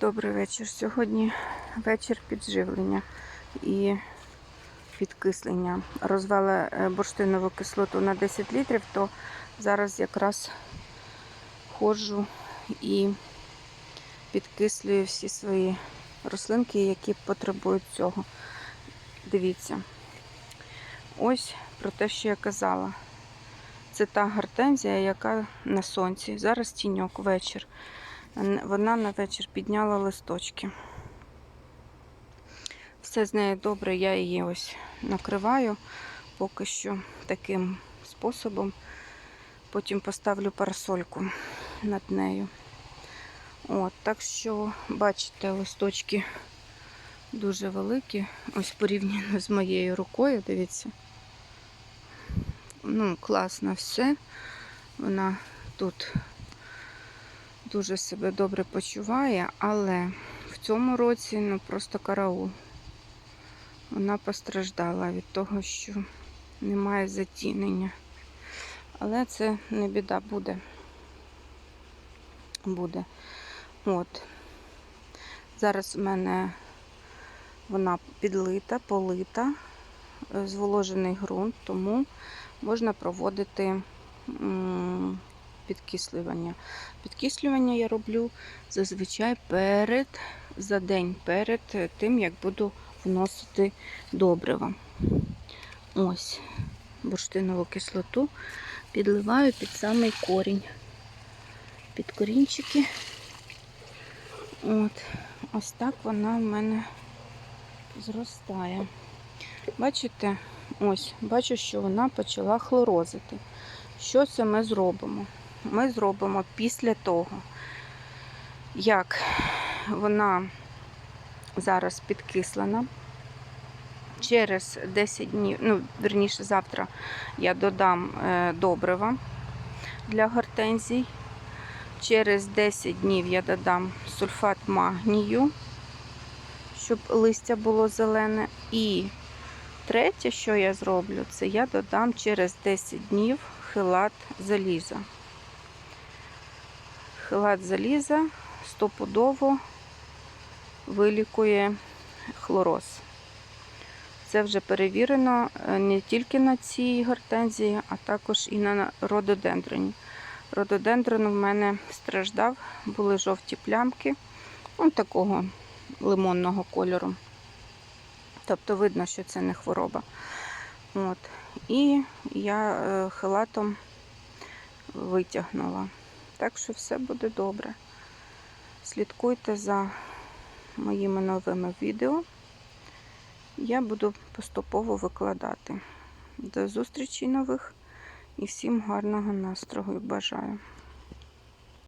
Добрий вечір. Сьогодні вечір підживлення і підкислення. Розвела е, бурштинову кислоту на 10 літрів, то зараз якраз ходжу і підкислюю всі свої рослинки, які потребують цього. Дивіться. Ось про те, що я казала. Це та гортензія, яка на сонці. Зараз тіньок, вечір. Вона на вечір підняла листочки. Все з нею добре, я її ось накриваю поки що таким способом. Потім поставлю парасольку над нею. От, так що, бачите, листочки дуже великі. Ось порівняно з моєю рукою, дивіться. Ну, класно все. Вона тут дуже себе добре почуває, але в цьому році ну просто караул. Вона постраждала від того, що немає затінення. Але це не біда буде. Буде. От. Зараз в мене вона підлита, полита, е, зволожений ґрунт, тому можна проводити підкислювання. Підкислювання я роблю зазвичай перед, за день перед тим, як буду вносити добрива. Ось бурштинову кислоту підливаю під самий корінь. Під корінчики. От, ось так вона в мене зростає. Бачите, ось, бачу, що вона почала хлорозити. Що це ми зробимо? Ми зробимо після того, як вона зараз підкислена. Через 10 днів, ну, верніше, завтра я додам е, добрива для гортензій. Через 10 днів я додам сульфат магнію, щоб листя було зелене. І третє, що я зроблю, це я додам через 10 днів хилат заліза. Хилат заліза стопудово вилікує хлороз. Це вже перевірено е, не тільки на цій гортензії, а також і на рододендроні. Рододендрон в мене страждав, були жовті плямки, ну, такого лимонного кольору. Тобто видно, що це не хвороба. От. І я е, хилатом витягнула. Так що все буде добре. Слідкуйте за моїми новими відео. Я буду поступово викладати. До зустрічі нових і всім гарного настрою бажаю.